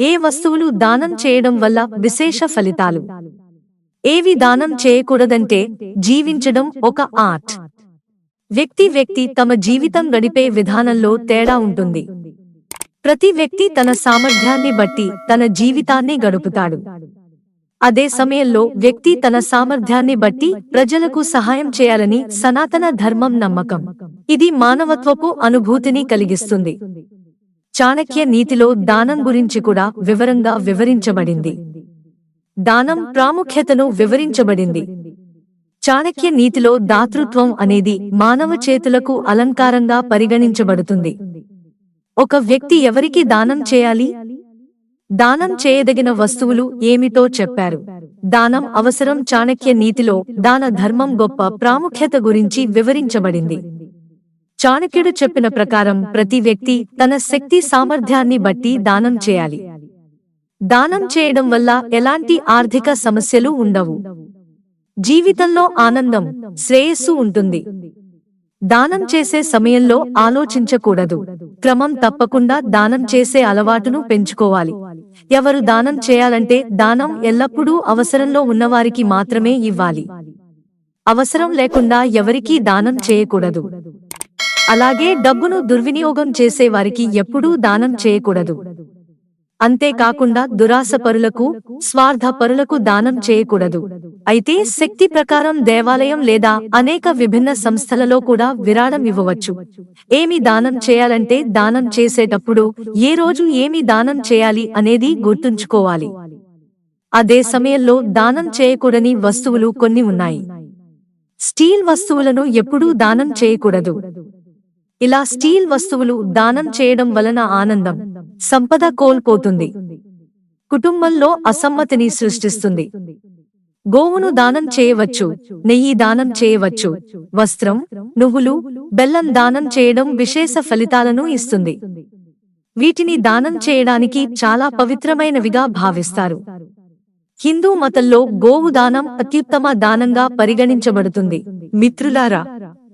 ఏ వస్తువులు దానం చేయడం వల్ల విశేష ఫలితాలు? ఏవి దానం చేయకూడదంటే జీవించడం ఒక ఆర్ట్. వ్యక్తి వ్యక్తి తమ జీవితం గడిపే విధానంలో తేడా ఉంటుంది. ప్రతి వ్యక్తి తన సామర్థ్యాన్ని బట్టి తన జీవితాన్ని గడుపుతాడు. అదే సమయంలో వ్యక్తి తన సామర్థ్యాన్ని బట్టి ప్రజలకు సహాయం చేయాలని సనాతన ధర్మం నమ్మకం. ఇది మానవత్వపు అనుభూతిని కలిగిస్తుంది. చాణక్య నీతిలో దానం గురించి కూడా వివరంగా వివరించబడింది. దానం ప్రాముఖ్యతను వివరించబడింది. చాణక్య నీతిలో దాతృత్వం అనేది మానవ చేతులకు అలంకారంగా పరిగణించబడుతుంది. ఒక వ్యక్తి ఎవరికి దానం చేయాలి? దానం చేయదగిన వస్తువులు ఏమిటో చెప్పారు. దానం అవసరం చాణక్య నీతిలో దాన ధర్మం గొప్ప ప్రాముఖ్యత గురించి వివరించబడింది. చాణక్యుడు చెప్పిన ప్రకారం ప్రతి వ్యక్తి తన శక్తి సామర్థ్యాన్ని బట్టి దానం చేయాలి. దానం చేయడం వల్ల ఎలాంటి ఆర్థిక సమస్యలు ఉండవు. జీవితంలో ఆనందం శ్రేయస్సు ఉంటుంది. దానం చేసే సమయంలో ఆలోచించకూడదు. క్రమం తప్పకుండా దానం చేసే అలవాటును పెంచుకోవాలి. ఎవరు దానం చేయాలంటే దానం ఎల్లప్పుడూ అవసరంలో ఉన్నవారికి మాత్రమే ఇవ్వాలి. అవసరం లేకుండా ఎవరికీ దానం చేయకూడదు. అలాగే డబ్బును దుర్వినియోగం చేసే వారికి ఎప్పుడూ దానం చేయకూడదు. అంతేకాకుండా దురాశపరులకు పరులకు స్వార్థ పరులకు దానం చేయకూడదు. అయితే శక్తి ప్రకారం దేవాలయం లేదా అనేక విభిన్న సంస్థలలో కూడా విరాళం ఇవ్వవచ్చు. ఏమి దానం చేయాలంటే దానం చేసేటప్పుడు ఏ రోజు ఏమి దానం చేయాలి అనేది గుర్తుంచుకోవాలి. అదే సమయంలో దానం చేయకూడని వస్తువులు కొన్ని ఉన్నాయి. స్టీల్ వస్తువులను ఎప్పుడూ దానం చేయకూడదు. ఇలా స్టీల్ వస్తువులు దానం చేయడం వలన ఆనందం సంపద కోల్పోతుంది. కుటుంబంలో అసమ్మతిని సృష్టిస్తుంది. గోవును దానం చేయవచ్చు నెయ్యి దానం చేయవచ్చు వస్త్రం నువ్వులు బెల్లం దానం చేయడం విశేష ఫలితాలను ఇస్తుంది. వీటిని దానం చేయడానికి చాలా పవిత్రమైనవిగా భావిస్తారు. హిందూ మతంలో గోవు దానం అత్యుత్తమ దానంగా పరిగణించబడుతుంది. మిత్రులారా